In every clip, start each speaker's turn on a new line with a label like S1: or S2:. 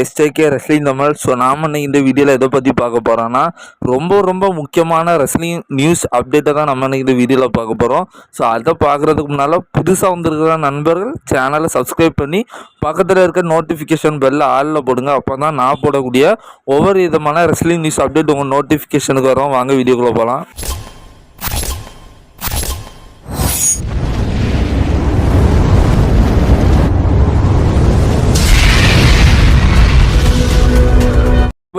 S1: எஸ்டேகே wrestling Tamil so நாம் இந்த வீடியோவில் எதை பற்றி பார்க்க போகிறோன்னா ரொம்ப ரொம்ப முக்கியமான ரெஸ்லிங் நியூஸ் அப்டேட்டை தான் நம்ம இந்த வீடியோவில் பார்க்க போகிறோம் ஸோ அதை பார்க்குறதுக்கு முன்னால் புதுசாக வந்திருக்கிற நண்பர்கள் சேனலை சப்ஸ்கிரைப் பண்ணி பக்கத்தில் இருக்க நோட்டிஃபிகேஷன் பெல்ல ஆளில் போடுங்க. அப்போ தான் நான் போடக்கூடிய ஒவ்வொரு விதமான ரெஸ்லிங் நியூஸ் அப்டேட் உங்கள் நோட்டிஃபிகேஷனுக்கு வரும். வாங்க வீடியோக்குள்ளே போகலாம்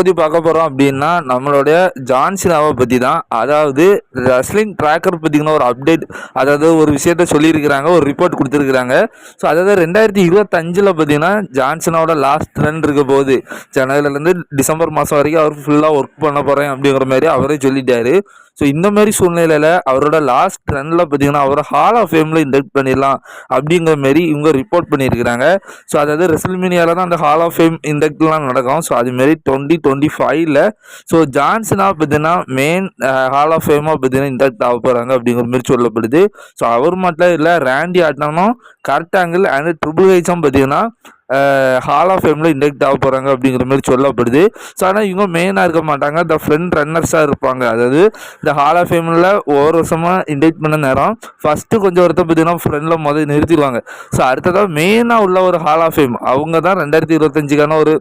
S1: பற்றி பார்க்க போகிறோம் அப்படின்னா நம்மளுடைய ஜான்சினாவை பற்றி தான் அதாவது ரெஸ்லிங் ட்ராக்கர் பார்த்தீங்கன்னா ஒரு அப்டேட் அதாவது ஒரு விஷயத்த சொல்லியிருக்கிறாங்க ஒரு ரிப்போர்ட் கொடுத்துருக்குறாங்க. ஸோ அதாவது ரெண்டாயிரத்தி இருபத்தஞ்சில் பார்த்தீங்கன்னா ஜான்சனாவோட லாஸ்ட் ரன் இருக்க போகுது. ஜனவரிலேருந்து டிசம்பர் மாதம் வரைக்கும் அவர் ஃபுல்லாக ஒர்க் பண்ண போகிறேன் அப்படிங்கிற மாதிரி அவரே சொல்லிட்டாரு. ஸோ இந்த மாதிரி சூழ்நிலையில் அவரோட லாஸ்ட் ரனில் பார்த்தீங்கன்னா அவரை ஹால் ஆஃப் ஃபேமில் இண்டக்ட் பண்ணிடலாம் அப்படிங்கிற மாரி இவங்க ரிப்போர்ட் பண்ணியிருக்கிறாங்க. ஸோ அதாவது ரெசல்மினியாவில் தான் அந்த ஹால் ஆஃப் ஃபேம் இண்டக்ட்லாம் நடக்கும். ஸோ அதுமாரி டுவெண்ட்டி டுவெண்ட்டி ஃபைவ்ல ஸோ ஜான்சனா பார்த்தீங்கன்னா மெயின் ஹால் ஆஃப் ஃபேமாக பார்த்தீங்கன்னா இன்டெக்ட் ஆக போகிறாங்க அப்படிங்கிற மாதிரி சொல்லப்படுது. ஸோ அவர் மட்டும் இல்லை ரேண்டி ஆட்டனும் கரெக்ட் ஆங்கிள் அண்ட் ட்ரிபிள் ஹெச்சும் பார்த்தீங்கன்னா ஹால் ஆஃப் ஃபேமில் இண்டெக்ட் ஆக போகிறாங்க அப்படிங்கிற மாதிரி சொல்லப்படுது. ஸோ ஆனால் இவங்க மெயினாக இருக்க மாட்டாங்க. இந்த ஃப்ரெண்ட் ரன்னர்ஸாக இருப்பாங்க. அதாவது இந்த ஹால் ஆஃப் ஃபேமில் ஒவ்வொரு வருஷமாக இன்டெக்ட் பண்ண நேரம் ஃபஸ்ட்டு கொஞ்சம் ஒருத்தர் பார்த்தீங்கன்னா ஃப்ரெண்டில் முதல் நிறுத்திடுவாங்க. ஸோ அடுத்ததாக மெயினாக உள்ள ஒரு ஹால் ஆஃப் ஃபேம் அவங்க தான் ரெண்டாயிரத்தி இருபத்தஞ்சுக்கான ஒரு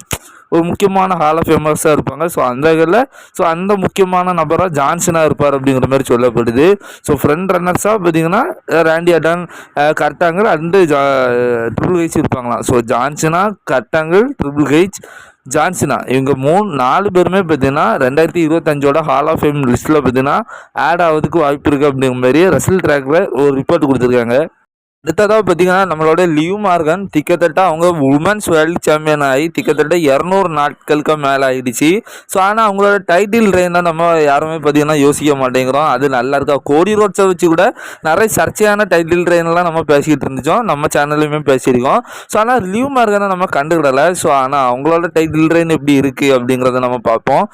S1: ஒரு முக்கியமான ஹால் ஆஃப் ஃபேமஸாக இருப்பாங்க. ஸோ அந்த இதில் ஸோ அந்த முக்கியமான நபராக ஜான்சனாக இருப்பார் அப்படிங்கிற மாதிரி சொல்லப்படுது. ஸோ ஃப்ரெண்ட் ரன்னர்ஸாக பார்த்தீங்கன்னா Randy Orton Kurt Angle and Jha triple H இருப்பாங்களாம். So John Cena Kurt Angle triple H John Cena இவங்க மூணு நாலு பேருமே பார்த்தீங்கன்னா ரெண்டாயிரத்தி இருபத்தஞ்சோட ஹால் ஆஃப் ஃபேம் லிஸ்ட்டில் பார்த்தீங்கன்னா ஆட் ஆகிறதுக்கு வாய்ப்பு இருக்குது அப்படிங்கிற மாதிரி ரசல் ட்ராக்கில் ஒரு ரிப்போர்ட் கொடுத்துருக்காங்க. அடுத்ததாக பார்த்தீங்கன்னா நம்மளோட லியூ மார்கன் திக்கத்தட்ட அவங்க உமன்ஸ் வேர்ல்டு சாம்பியன் ஆகி திக்கத்தட்ட இரநூறு நாட்களுக்கு மேலே ஆகிடுச்சு ஸோ ஆனால் அவங்களோட டைட்டில் ரெயின் தான் நம்ம யாருமே பார்த்தீங்கன்னா யோசிக்க மாட்டேங்கிறோம். அது நல்லா இருக்கா? கோடி ரோட்ஸை வச்சு கூட நிறைய சர்ச்சையான டைட்டில் ரெயின்லாம் நம்ம பேசிக்கிட்டு இருந்துச்சோம். நம்ம சேனல்லையுமே பேசியிருக்கோம். ஸோ ஆனால் லியூ மார்கனை நம்ம கண்டுக்கிடலை. ஸோ ஆனால் அவங்களோட டைட்டில் ரெயின் எப்படி இருக்குது அப்படிங்கிறத நம்ம பார்ப்போம்.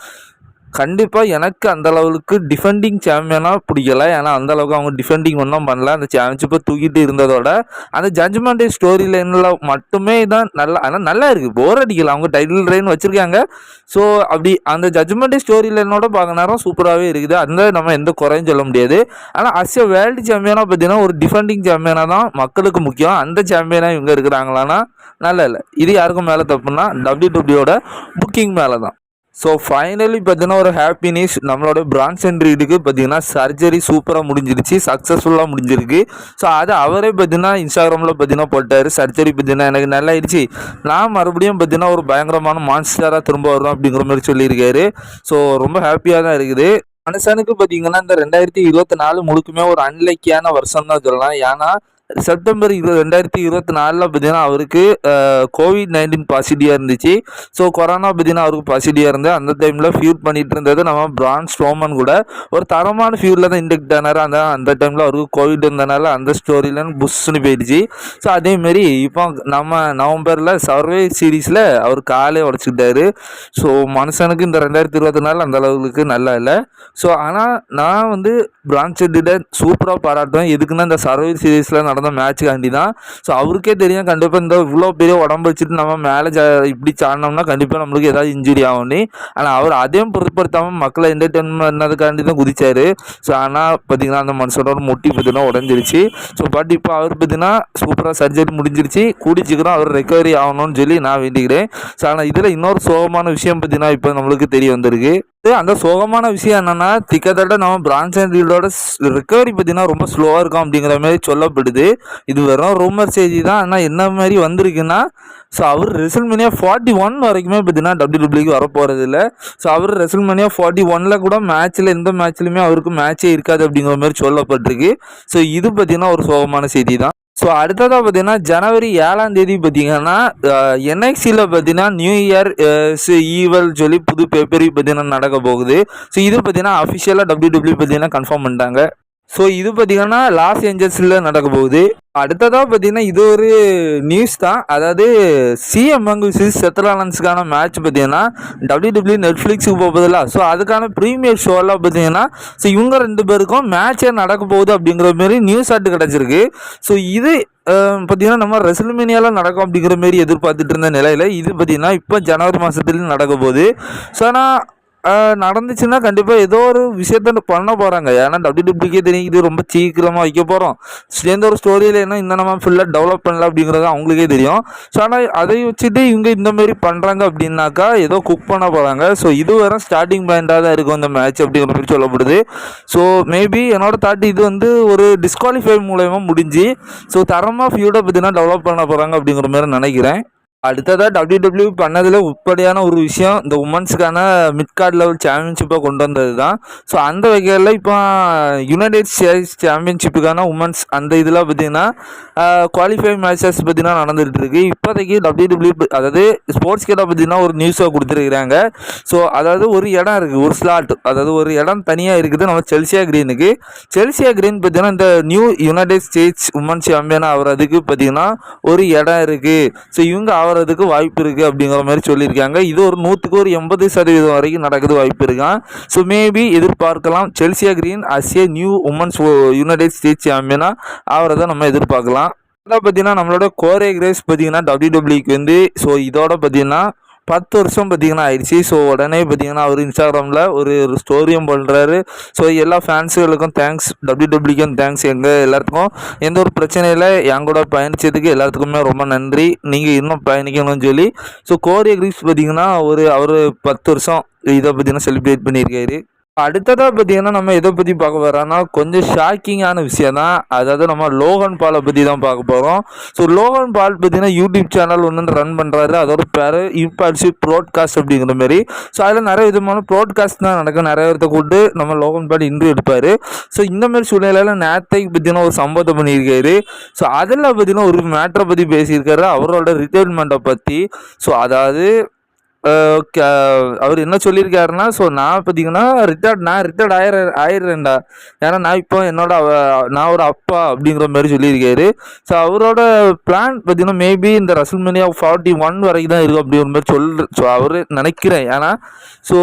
S1: கண்டிப்பாக எனக்கு அந்த அளவுக்கு டிஃபெண்டிங் சாம்பியனாக பிடிக்கல. ஏன்னா அந்த அளவுக்கு அவங்க டிஃபெண்டிங் ஒன்றும் பண்ணல. அந்த சாம்பியன்ஷிப்பை தூக்கிட்டு இருந்ததோட அந்த ஜட்ஜ்மெண்ட் ஸ்டோரி லைனில் மட்டுமே தான் நல்லா ஆனால் நல்லா இருக்குது போர் அடிக்கல. அவங்க டைட்டில் ரெயின் வச்சுருக்காங்க. ஸோ அப்படி அந்த ஜட்ஜ்மெண்ட் ஸ்டோரி லைனோட பார்க்க நேரம் சூப்பராகவே இருக்குது. அந்த நம்ம எந்த குறையும் சொல்ல முடியாது. ஆனால் அஸ் வேர்ல்டு சாம்பியனாக பார்த்தீங்கன்னா ஒரு டிஃபெண்டிங் சாம்பியனாக தான் மக்களுக்கு முக்கியம். அந்த சாம்பியனாக இவங்க இருக்கிறாங்களான்னா நல்லா இல்லை. இது யாருக்கும் மேலே தப்புன்னா டபிள்யூ டபிள்யூட புக்கிங் மேலே தான் ஸோ ஃபைனலி பார்த்தீங்கன்னா ஒரு ஹாப்பி நியூஸ் நம்மளோட பிரான்சன் ரீடுக்கு பார்த்தீங்கன்னா சர்ஜரி சூப்பராக முடிஞ்சிருச்சு சக்ஸஸ்ஃபுல்லாக முடிஞ்சிருக்கு. ஸோ அது அவரே பார்த்தீங்கன்னா இன்ஸ்டாகிராமில் பார்த்தீங்கன்னா போட்டார். சர்ஜரி பார்த்தீங்கன்னா எனக்கு நல்லா ஆயிடுச்சு நான் மறுபடியும் பார்த்தீங்கன்னா ஒரு பயங்கரமான மான்ஸ்டராக திரும்ப வரும் அப்படிங்கிற மாதிரி சொல்லியிருக்காரு. ஸோ ரொம்ப ஹாப்பியாக தான் இருக்குது. மனுஷனுக்கு பார்த்தீங்கன்னா இந்த ரெண்டாயிரத்தி இருபத்தி நாலு முழுக்குமே ஒரு அன்லைக்கியான வருஷம் தான் சொல்லலாம். ஏன்னா செப்டம்பர் இருபது ரெண்டாயிரத்தி இருபத்தி நாலில் பார்த்தீங்கன்னா அவருக்கு கோவிட் நைன்டீன் பாசிட்டிவாக இருந்துச்சு. ஸோ கொரோனா பார்த்தீங்கன்னா அவருக்கு பாசிட்டிவாக இருந்து அந்த டைமில் ஃபியூட் பண்ணிட்டு இருந்தது நம்ம பிரான் ஸ்டோமன் கூட. ஒரு தரமான ஃபியூரில் தான் இன்டெக்ட் ஆனார். அந்த அந்த டைமில் அவருக்கு கோவிட் இருந்தனால அந்த ஸ்டோரியிலன்னு புஷ்ஷுன்னு போயிடுச்சு. ஸோ அதேமாரி இப்போ நம்ம நவம்பரில் சர்வே சீரீஸில் அவர் காலே உடச்சிக்கிட்டாரு. ஸோ மனுஷனுக்கு இந்த ரெண்டாயிரத்தி இருபத்தி நாலு அந்த அளவுக்கு நல்லா இல்லை. ஸோ ஆனால் நான் வந்து பிரான்செட்டிட சூப்பராக பாராட்டுவேன். எதுக்குன்னா இந்த சர்வே சீரீஸில் நடந்த மேட்ச்சுக்காண்டி தான். ஸோ அவருக்கே தெரியும் கண்டிப்பாக இந்த இவ்வளோ பெரிய உடம்பு வச்சுட்டு நம்ம மேலே இப்படி சாடினோம்னா கண்டிப்பாக நம்மளுக்கு ஏதாவது இன்ஜுரி ஆகும்னு. ஆனால் அவர் அதையும் பொருட்படுத்தாமல் மக்களை என்டர்டெயின் பண்ணதுக்காண்டி தான் குதிச்சார். ஸோ ஆனால் பார்த்தீங்கன்னா அந்த மனுஷனோட முட்டி பார்த்தீங்கன்னா உடஞ்சிருச்சு. ஸோ பட் இப்போ அவர் பார்த்தீங்கன்னா சூப்பராக சர்ஜரி முடிஞ்சிருச்சு. கூடி சீக்கிரம் அவர் ரெக்கவரி ஆகணும்னு சொல்லி நான் வேண்டிக்கிறேன். ஸோ ஆனால் இதில் இன்னொரு சோகமான விஷயம் பார்த்தீங்கன்னா இப்போ நம்மளுக்கு தெரிய வந்திருக்கு. அந்த சோகமான விஷயம் என்னன்னா திக்கத்தட்ட நம்ம பிரான்ச் அண்ட் ரீடோட ரிக்கவரி பார்த்தீங்கன்னா ரொம்ப ஸ்லோவாக இருக்கும் அப்படிங்கிற மாதிரி சொல்லப்படுது. இது வெறும் ரூமர் செய்தி தான் ஆனால் என்ன மாதிரி வந்திருக்குன்னா ஸோ அவர் ரெசல்மேனியா ஃபார்ட்டி ஒன் வரைக்குமே பார்த்தீங்கன்னா டபிள்யூ டபிள்யூக்கு வரப்போகிறது இல்லை ஸோ அவர் ரெசல்மேனியா ஃபார்ட்டி ஒனில் கூட மேட்ச்சில் எந்த மேட்ச்லையுமே அவருக்கு மேட்சே இருக்காது அப்படிங்கிற மாதிரி சொல்லப்பட்டிருக்கு. ஸோ இது பார்த்தீங்கன்னா ஒரு சோகமான செய்தி தான் ஸோ அடுத்ததாக பார்த்தீங்கன்னா ஜனவரி ஏழாம் தேதி பார்த்தீங்கன்னா என்எக்சியில் பார்த்தீங்கன்னா நியூ இயர் ஈவல் சொல்லி புது பேப்பரி பார்த்தீங்கன்னா நடக்க போகுது. ஸோ இது பார்த்தீங்கன்னா அஃபிஷியலாக டபிள்யூ டபிள்யூ பார்த்தீங்கன்னா கன்ஃபார்ம் பண்ணிட்டாங்க. ஸோ இது பார்த்தீங்கன்னா லாஸ் ஏஞ்சல்ஸில் நடக்க போகுது. அடுத்ததாக பார்த்தீங்கன்னா இது ஒரு நியூஸ் தான். அதாவது சிஎம் மங்குசிஸ் செத்தலானன்ஸுக்கான மேட்ச் பார்த்தீங்கன்னா டபிள்யூ டபிள்யூ நெட்ஃப்ளிக்ஸுக்கு போகுதில்ல. ஸோ அதுக்கான ப்ரீமியர் ஷோலாம் பார்த்தீங்கன்னா ஸோ இவங்க ரெண்டு பேருக்கும் மேட்சே நடக்க போகுது அப்படிங்கிற மாரி நியூஸ் ஆட்டு கிடச்சிருக்கு. ஸோ இது பார்த்தீங்கன்னா நம்ம ரெசல்மேனியாவில் நடக்கும் அப்படிங்கிற மாரி எதிர்பார்த்துட்டு இருந்த நிலையில் இது பார்த்தீங்கன்னா இப்போ ஜனவரி மாதத்துலேயும் நடக்க போகுது. ஸோ ஆனால் நடந்துச்சுன்னா கண்டிப்பாக ஏதோ ஒரு விஷயத்த பண்ண போகிறாங்க ஏன்னா டபிள்யூடபிள்யூக்கே தெரியும் இது ரொம்ப சீக்கிரமாக வைக்க போகிறோம் சேர்ந்த ஒரு ஸ்டோரியில் என்ன இந்த நம்ம ஃபுல்லாக டெவலப் பண்ணல அப்படிங்கிறது அவங்களுக்கே தெரியும். ஸோ ஆனால் அதை வச்சுட்டு இவங்க இந்த மாதிரி பண்ணுறாங்க அப்படின்னாக்கா ஏதோ குக் பண்ண போகிறாங்க ஸோ இது வரை ஸ்டார்டிங் பாயிண்ட்டாக தான் இருக்கும் இந்த மேட்ச் அப்படிங்கிற மாதிரி சொல்லப்படுது. ஸோ மேபி என்னோட தாட் இது வந்து ஒரு டிஸ்குவாலிஃபை மூலயமா முடிஞ்சு ஸோ தரமாக ஃபியூடை பார்த்தீங்கன்னா டெவலப் பண்ண போகிறாங்க அப்படிங்கிற மாதிரி நினைக்கிறேன். அடுத்ததாக டபிள்யூ டபிள்யூ பண்ணதில் உட்படியான ஒரு விஷயம் இந்த உமன்ஸுக்கான மிட்கார்ட் லெவல் சாம்பியன்ஷிப்பை கொண்டு வந்தது தான் ஸோ அந்த வகையில் இப்போ யுனைடெட் ஸ்டேட்ஸ் சாம்பியன்ஷிப்புக்கான உமன்ஸ் அந்த இதில் பார்த்திங்கன்னா குவாலிஃபை மேட்சஸ் பார்த்திங்கன்னா நடந்துகிட்டு இருக்கு இப்போதைக்கு டபிள்யூ டபிள்யூ அதாவது ஸ்போர்ட்ஸ் கேட்டால் பார்த்திங்கன்னா ஒரு நியூஸை கொடுத்துருக்குறாங்க. ஸோ அதாவது ஒரு இடம் இருக்குது ஒரு ஸ்லாட் அதாவது ஒரு இடம் தனியாக இருக்குது நம்ம செல்சியா கிரீனுக்கு செல்சியா கிரீன் பார்த்திங்கன்னா இந்த new United States women's champion ஆகிறதுக்கு பார்த்திங்கன்னா ஒரு இடம் இருக்குது ஸோ இவங்க அவர் ஆகிறதுக்கு வாய்ப்பு இருக்குது அப்படிங்கிற மாதிரி சொல்லியிருக்காங்க. இது ஒரு நூற்றுக்கு ஒரு எண்பது சதவீதம் வரைக்கும் நடக்குது வாய்ப்பு இருக்கான் ஸோ மேபி எதிர்பார்க்கலாம். Chelsea Green as a new women's United States சாம்பியனாக ஆகிறத நம்ம எதிர்பார்க்கலாம். அதான் பார்த்தீங்கன்னா நம்மளோட கோரே கிரேஸ் பார்த்தீங்கன்னா டபிள்யூ டபிள்யூக்கு வந்து ஸோ இதோட பார்த்தீங்கன்னா பத்து வருஷம் பார்த்தீங்கன்னா ஆயிடுச்சு. ஸோ உடனே பார்த்தீங்கன்னா அவர் இன்ஸ்டாகிராமில் ஒரு ஸ்டோரியும் பண்ணுறாரு ஸோ எல்லா ஃபேன்ஸுகளுக்கும் தேங்க்ஸ் டபிள்யூ டபிள்யூக்கும் தேங்க்ஸ் எங்கள் எல்லாத்துக்கும் எந்த ஒரு பிரச்சனையில் என் கூட பயணித்ததுக்கு எல்லாத்துக்குமே ரொம்ப நன்றி. நீங்கள் இன்னும் பயணிக்கணும்னு சொல்லி. ஸோ கோரிய கிரீஸ் பார்த்தீங்கன்னா ஒரு அவர் பத்து வருஷம் இதை பார்த்தீங்கன்னா செலிப்ரேட் பண்ணியிருக்காரு. அடுத்ததாக பார்த்தீங்கன்னா நம்ம எதை பற்றி பார்க்க போகிறோம்னா கொஞ்சம் ஷாக்கிங்கான விஷயம் தான் அதாவது நம்ம லோகன் பாலை பற்றி தான் பார்க்க போகிறோம் ஸோ லோகன் பால் பார்த்தீங்கன்னா யூடியூப் சேனல் ஒன்று ரன் பண்ணுறாரு அதோட பேர் இம்பால்சிவ் ப்ரோட்காஸ்ட் அப்படிங்கிற மாதிரி. ஸோ அதில் நிறைய விதமான ப்ராட்காஸ்ட் தான் நடக்கும். நிறைய பேர்த்த கூட்டு நம்ம லோகன் பால் இன்று எடுப்பார். ஸோ இந்த மாதிரி சூழ்நிலையில் நேத்தைக்கு பார்த்தீங்கன்னா ஒரு சம்பவத்தை பண்ணியிருக்காரு. ஸோ அதில் பார்த்தீங்கன்னா ஒரு மேட்டரை பற்றி பேசியிருக்காரு. அவரோட ரிட்டைர்மெண்ட்டை பற்றி ஸோ அதாவது அவர் என்ன சொல்லியிருக்காருன்னா ஸோ நான் பார்த்தீங்கன்னா ரிட்டையர்ட் நான் ரிட்டையர்ட் ஆயிர ஆயிடுறேன்டா. ஏன்னா நான் இப்போ என்னோட நான் ஒரு அப்பா அப்படிங்கிற மாதிரி சொல்லியிருக்காரு. ஸோ அவரோட பிளான் பார்த்தீங்கன்னா மேபி இந்த ரசல்மேனியா ஃபார்ட்டி ஒன் வரைக்கும் தான் இருக்கும் அப்படிங்கிற மாதிரி சொல் ஸோ அவர் நினைக்கிறேன். ஏன்னா ஸோ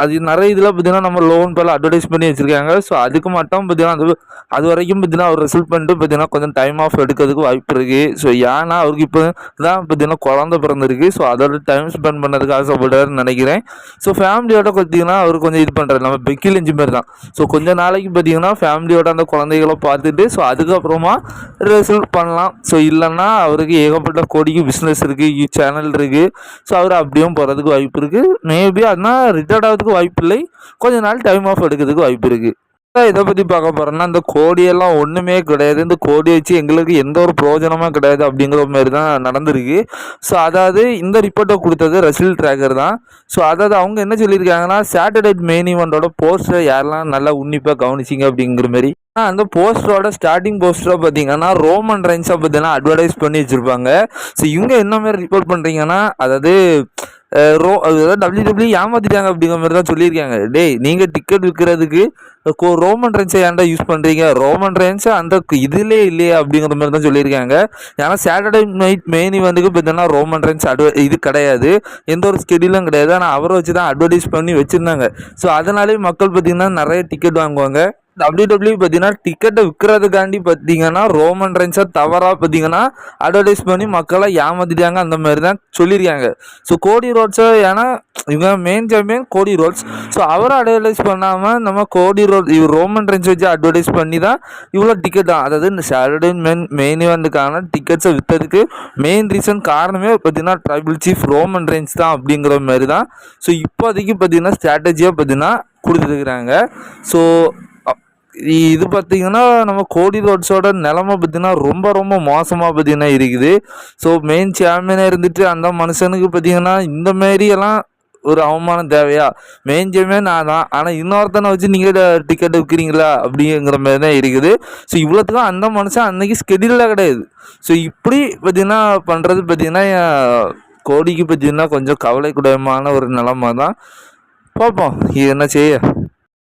S1: அது நிறைய இதில் பார்த்தீங்கன்னா நம்ம லோன் போல அட்வர்டைஸ் பண்ணி வச்சுருக்காங்க. ஸோ அதுக்கு மட்டும் பார்த்தீங்கன்னா அது அது வரைக்கும் பார்த்தீங்கன்னா அவர் ரிசல்ட் பண்ணிட்டு பார்த்தீங்கன்னா கொஞ்சம் டைம் ஆஃப் எடுக்கிறதுக்கு வாய்ப்பு இருக்குது ஸோ ஏன்னா அவருக்கு இப்போ தான் பார்த்தீங்கன்னா குழந்த பிறந்திருக்கு. ஸோ அதோட டைம் ஸ்பெண்ட் பண்ணதுக்கு ஆசைப்படுறாருன்னு நினைக்கிறேன். ஸோ ஃபேமிலியோட பார்த்தீங்கன்னா அவர் கொஞ்சம் இது பண்ணுறாரு நம்ம பெக்கில் இஞ்சி மாதிரி தான். ஸோ கொஞ்சம் நாளைக்கு பார்த்தீங்கன்னா ஃபேமிலியோட அந்த குழந்தைகளை பார்த்துட்டு ஸோ அதுக்கப்புறமா ரிசல்ட் பண்ணலாம். ஸோ இல்லைன்னா அவருக்கு ஏகப்பட்ட கோடிக்கு பிஸ்னஸ் இருக்குது சேனல் இருக்குது ஸோ அவர் அப்படியும் போகிறதுக்கு வாய்ப்பு இருக்குது மேபி அதனால் ரிட்டையர்ட் ஆகிறதுக்கு வாய்ப்பு இல்லை கொஞ்ச நாள் டைம் ஆஃப் எடுக்கிறதுக்கு வாய்ப்பு இருக்குது இதை பற்றி பார்க்க போகிறோம்னா இந்த கோடியெல்லாம் ஒன்றுமே கிடையாது. இந்த கோடி வச்சு எங்களுக்கு எந்த ஒரு பிரயோஜனமும் கிடையாது அப்படிங்கிற மாதிரி தான் நடந்திருக்கு. ஸோ அதாவது இந்த ரிப்போர்ட்டை கொடுத்தது ரசில் ட்ராக்கர் தான். ஸோ அதாவது அவங்க என்ன சொல்லியிருக்காங்கன்னா சாட்டர்டேட் மெயின் ஈவெண்ட்டோட போஸ்டரை யாரெல்லாம் நல்லா உன்னிப்பாக கவனிச்சிங்க அப்படிங்கிற மாதிரி. அந்த போஸ்டரோட ஸ்டார்டிங் போஸ்டரை பார்த்தீங்கன்னா ரோமன் ரைன்ஸை பார்த்தீங்கன்னா அட்வர்டைஸ் பண்ணி வச்சுருப்பாங்க. ஸோ இவங்க என்ன மாதிரி ரிப்போர்ட் பண்ணுறீங்கன்னா அதாவது ரோ அதாவது டபிள்யூ டபிள்யூ ஏமாத்திட்டாங்க அப்படிங்கிற மாதிரி தான் சொல்லியிருக்காங்க. டேய் நீங்கள் டிக்கெட் விற்கிறதுக்கு ரோமன் ரென்ஸை ஏன்டா யூஸ் பண்ணுறீங்க ரோமன் ரென்ஸை அந்த இதுலே இல்லையா அப்படிங்கிற மாதிரி தான் சொல்லியிருக்காங்க. ஏன்னா சாட்டர்டே நைட் மெயின் இவெண்ட்டுக்கு பார்த்தீங்கன்னா ரோமன் ரென்ஸ் அட்வ இது கிடையாது. எந்த ஒரு ஸ்கெடியூலும் கிடையாது. ஆனால் அவரை வச்சு தான் அட்வர்டைஸ் பண்ணி வச்சுருந்தாங்க. ஸோ அதனாலே மக்கள் பார்த்திங்கன்னா நிறைய டிக்கெட் வாங்குவாங்க. டபிள்யூ டபிள்யூ பார்த்தீங்கன்னா டிக்கெட்டை விற்கிறதுக்காண்டி பார்த்தீங்கன்னா ரோமன் ரென்ஸை தவறாக பார்த்தீங்கன்னா அட்வர்டைஸ் பண்ணி மக்களை ஏமாத்திட்டாங்க அந்த மாதிரி தான் சொல்லியிருக்காங்க. ஸோ கோடி ரோட்ஸை ஏன்னா இவங்க main champion Cody Rhodes so அவரை அட்வர்டைஸ் பண்ணாமல் நம்ம கோடி ரோட் இவர் ரோமன் ரென்ஸ் வச்சு அட்வர்டைஸ் பண்ணி தான் இவ்வளோ டிக்கெட் தான். அதாவது இந்த சாட்டர்டே மெயின் மெயின் இவெண்ட்டுக்கான டிக்கெட்ஸை விற்றதுக்கு மெயின் ரீசன் காரணமே பார்த்தீங்கன்னா ட்ரைபிள் சீஃப் ரோமன் ரென்ஸ் தான் அப்படிங்கிற மாதிரி தான். ஸோ இப்போதைக்கு பார்த்தீங்கன்னா ஸ்ட்ராட்டஜியாக பார்த்தீங்கன்னா கொடுத்துருக்குறாங்க. ஸோ இது பார்த்திங்கன்னா நம்ம கோடி ரோட்ஸோட நிலமை பார்த்திங்கன்னா ரொம்ப ரொம்ப மோசமாக பார்த்திங்கன்னா இருக்குது. ஸோ மெயின் சாம்பியனாக இருந்துட்டு அந்த மனுஷனுக்கு பார்த்திங்கன்னா இந்த மாரியெல்லாம் ஒரு அவமானம் தேவையா? மெயின் சாம்பியன் நான் தான் ஆனால் இன்னொருத்தனை வச்சு நீங்கள் டிக்கெட் விற்கிறீங்களா அப்படிங்கிற மாதிரி தான் இருக்குது. ஸோ இவ்வளோத்துக்கும் அந்த மனுஷன் அன்றைக்கி ஸ்கெடியூலாக கிடையாது. ஸோ இப்படி பார்த்திங்கன்னா பண்ணுறது பார்த்திங்கன்னா கோடிக்கு பார்த்திங்கன்னா கொஞ்சம் கவலைக்குடமான ஒரு நிலமை தான் பார்ப்போம் என்ன செய்ய?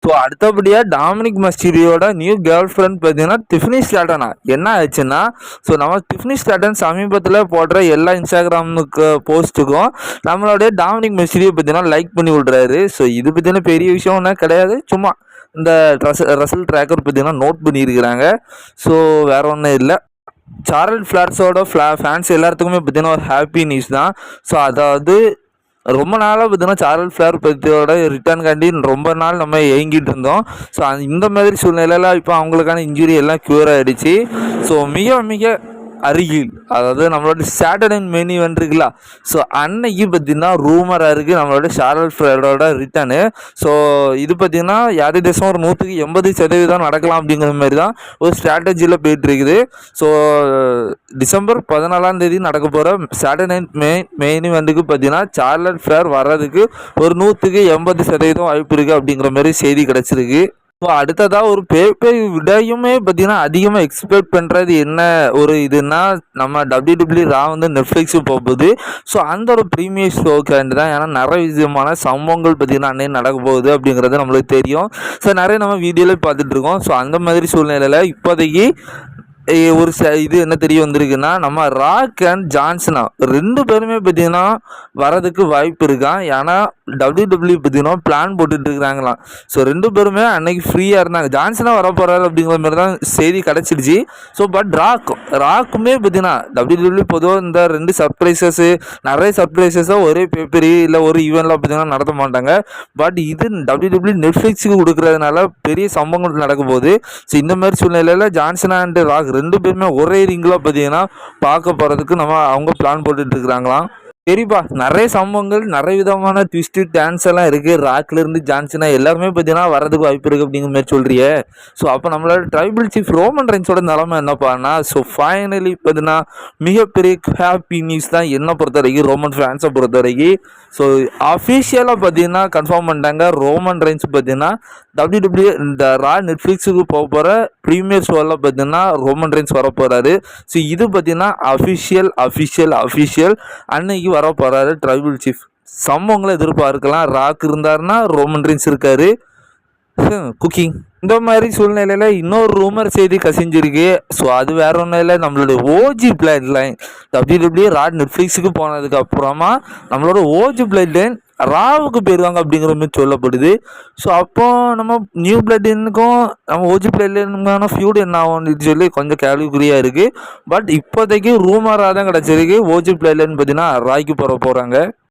S1: ஸோ அடுத்தபடியாக டாமினிக் மஸ்டீரியோட நியூ கேர்ள் ஃப்ரெண்ட் பார்த்தீங்கன்னா டிஃபினி ஸ்டாட்டனா என்ன ஆச்சுன்னா ஸோ நம்ம டிஃபினி ஸ்டாட்டன் சமீபத்தில் போடுற எல்லா இன்ஸ்டாகிராமுக்கு போஸ்ட்டுக்கும் நம்மளுடைய டாமினிக் மஸ்டீரியோ பார்த்தீங்கன்னா லைக் பண்ணி விட்றாரு. ஸோ இது பார்த்தீங்கன்னா பெரிய விஷயம் ஒன்றும் கிடையாது. சும்மா இந்த ரச ரசல் ட்ராக்கர் பார்த்தீங்கன்னா நோட் பண்ணியிருக்கிறாங்க. ஸோ வேற ஒன்றும் இல்லை. சார்ல் ஃப்ளாட்ஸோட ஃப்ளா ஃபேன்ஸ் எல்லாத்துக்குமே பார்த்தீங்கன்னா ஒரு ஹாப்பி நியூஸ் தான். ஸோ அதாவது ரொம்ப நாளாக பார்த்தீங்கன்னா சார்ல் ஃபிளேர் பற்றியோட ரிட்டர்ன் காண்டி ரொம்ப நாள் நம்ம ஏங்கிட்டு இருந்தோம். ஸோ இந்த மாதிரி சூழ்நிலையில் இப்போ அவங்களுக்கான இன்ஜுரி எல்லாம் க்யூர் ஆகிடுச்சு ஸோ மிக மிக அருகில். அதாவது நம்மளோட சாட்டர்டே மெனி வந்துருக்குல்ல ஸோ அன்னைக்கு பார்த்தீங்கன்னா ரூமராக இருக்குது நம்மளோட ஷாரல் ஃப்ரெடோட ரிட்டர்னு ஸோ இது பார்த்தீங்கன்னா யாரு தேசம் ஒரு நூற்றுக்கு எண்பது சதவீதம் நடக்கலாம் அப்படிங்கிற மாதிரி தான் ஒரு ஸ்ட்ராட்டஜியில் போயிட்டுருக்குது ஸோ டிசம்பர் பதினாலாம் தேதி நடக்க போகிற சாட்டர்டே மெய் மெயின் வந்துக்கு பார்த்தீங்கன்னா சார்லட் ஃப்ளேர் வர்றதுக்கு ஒரு நூற்றுக்கு எண்பது சதவீதம் வாய்ப்பு இருக்குது அப்படிங்கிற மாதிரி செய்தி கிடச்சிருக்கு. ஸோ அடுத்ததாக ஒரு பேப்பை விடையுமே பார்த்தீங்கன்னா அதிகமாக எக்ஸ்பெக்ட் பண்ணுறது என்ன ஒரு இதுன்னா நம்ம டபிள்யூ டபிள்யூ ரா வந்து நெட்ஃப்ளிக்ஸு போகுது ஸோ அந்த ஒரு ப்ரீமியர் ஷோக்காண்டி தான். ஏன்னா நிறைய விதமான சம்பவங்கள் பார்த்தீங்கன்னா அன்னைக்கு நடக்க போகுது அப்படிங்கிறது நம்மளுக்கு தெரியும். ஸோ நிறைய நம்ம வீடியோவில் பார்த்துட்ருக்கோம் ஸோ அந்த மாதிரி சூழ்நிலையில் இப்போதைக்கு ஒரு ச இது என்ன தெரிய வந்திருக்குன்னா நம்ம ராக் அண்ட் ஜான்சனா ரெண்டு பேருமே பார்த்தீங்கன்னா வரதுக்கு வாய்ப்பு இருக்கான் ஏன்னா டபிள்யூ டபிள்யூ பார்த்தீங்கன்னா பிளான் போட்டுட்டு இருக்கிறாங்களாம். ஸோ ரெண்டு பேருமே அன்னைக்கு ஃப்ரீயாக இருந்தாங்க. ஜான்சனா வர போகிறாரு அப்படிங்கிற மாதிரி தான் செய்தி கிடச்சிடுச்சு. ஸோ பட் ராக் ராக்குமே பார்த்தீங்கன்னா டபிள்யூ டபிள்யூ பொதுவாக இந்த ரெண்டு சர்ப்ரைசஸ்ஸு நிறைய சர்ப்ரைசஸை ஒரே பேப்பரி இல்லை ஒரு ஈவெண்ட்டில் பார்த்தீங்கன்னா நடத்த மாட்டாங்க. பட் இது டபிள்யூ டபிள்யூ நெட்ஃப்ளிக்ஸுக்கு கொடுக்குறதுனால பெரிய சம்பவங்கள் நடக்கும் போது ஸோ இந்த மாதிரி சூழ்நிலையில் ஜான்சனா அண்ட் ராக் ரெண்டு பேருமே ஒரே ரிங்கில் பார்த்தீங்கன்னா பார்க்க போகிறதுக்கு நம்ம அவங்க பிளான் போட்டுட்ருக்குறாங்களாம் சரிப்பா நிறைய சம்பவங்கள் நிறைய விதமான ட்விஸ்ட்டு டான்ஸ் எல்லாம் இருக்குது ராக்லேருந்து ஜான்சனா எல்லாருமே பார்த்தீங்கன்னா வரதுக்கு வாய்ப்பு இருக்குது அப்படிங்கிற மாதிரி சொல்கிறியே ஸோ அப்போ நம்மளோட ட்ரைபிள் சீஃப் ரோமன் ரைன்ஸோட நிலமை என்னப்பானா ஸோ ஃபைனலி பார்த்தீங்கன்னா மிகப்பெரிய ஹாப்பி நியூஸ் தான் என்னை பொறுத்த வரைக்கும் ரோமன் ஃபேன்ஸை பொறுத்த வரைக்கும். ஸோ அஃபிஷியலாக பார்த்தீங்கன்னா கன்ஃபார்ம் பண்ணிட்டாங்க. ரோமன் ரைன்ஸ் பார்த்தீங்கன்னா டபிள்யூ டபிள்யூ இந்த ரா நெட்ஃப்ளிக்ஸுக்கு போக போகிற ப்ரீமியர் ஷோவில் பார்த்தீங்கன்னா ரோமன் ரைன்ஸ் வர போகிறாரு ஸோ இது பார்த்தீங்கன்னா அஃபிஷியல் அஃபிஷியல் அஃபிஷியல் அன்னைக்கு வர போகிறாரு ட்ரைபிள் சீஃப் சம்பவங்களை எதிர்பார்க்கலாம். ராக் இருந்தாருன்னா ரோமன் ரைன்ஸ் இருக்காரு. குக்கிங் இந்த மாதிரி சூழ்நிலையில் இன்னொரு ரூமர் செய்தி கசிஞ்சிருக்கு. ஸோ அது வேற ஒன்றும் இல்லை. நம்மளோட OG blood line W W rod நெட்ஃப்ளிக்ஸுக்கு போனதுக்கு அப்புறமா நம்மளோட ஓஜி பிளட் லைன் ராவுக்கு போயிடுவாங்க அப்படிங்கிற மாதிரி சொல்லப்படுது. ஸோ அப்போ நம்ம நியூ பிளட்டினுக்கும் நம்ம ஓஜி பிளட் ஃபியூட் என்ன ஆகும்னு சொல்லி கொஞ்சம் கேள்விக்குறியாக இருக்குது பட் இப்போதைக்கு ரூமராக தான் கிடச்சிருக்கு. ஓஜி பிளட் லைன் பார்த்தீங்கன்னா ராய்க்கு போகிற போகிறாங்க